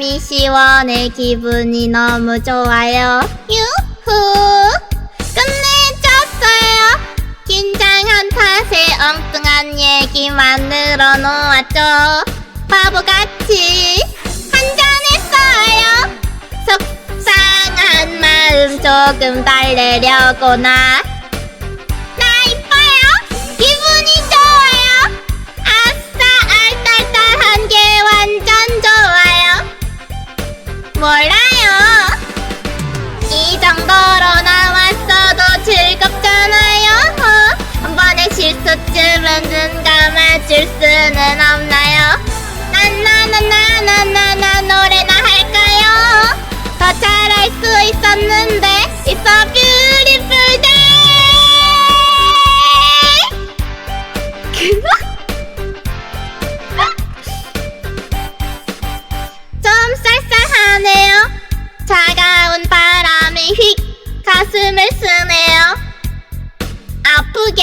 바람이 시원해 기분이 너무 좋아요 유후 끝내줬어요 긴장한 탓에 엉뚱한 얘기만 늘어놓았죠 바보같이 한잔했어요 속상한 마음 조금 달래려고 나나 수는 없나요? 나나나나나나나 노래나 할까요? 더 잘할 수 있었는데 It's a beautiful day 좀 쌀쌀하네요. 차가운 바람이 휙 가슴을 쓰네요. 아프게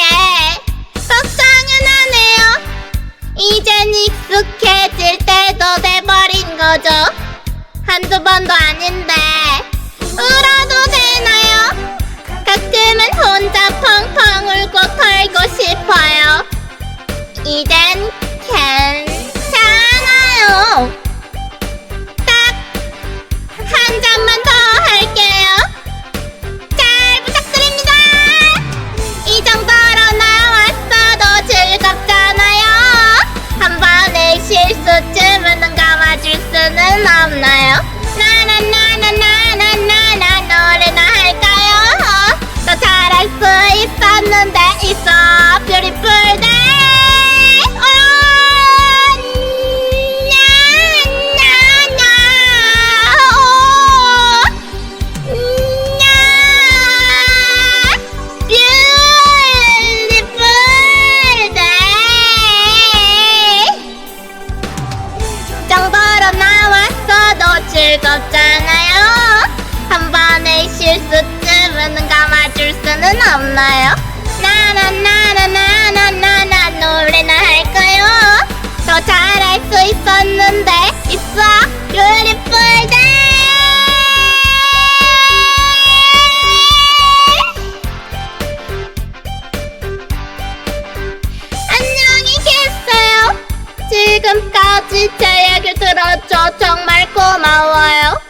반도 반도 아닌데. 즐겁잖아요. 한 번의 실수쯤은 눈 감아줄 수는 없나요? 나나나나나나나나 노래나 할까요? 더 잘할 수 있었는데 a beautiful day. 안녕히 계세요. 지금까지 제 얘기 들어줘 정말 고마워요.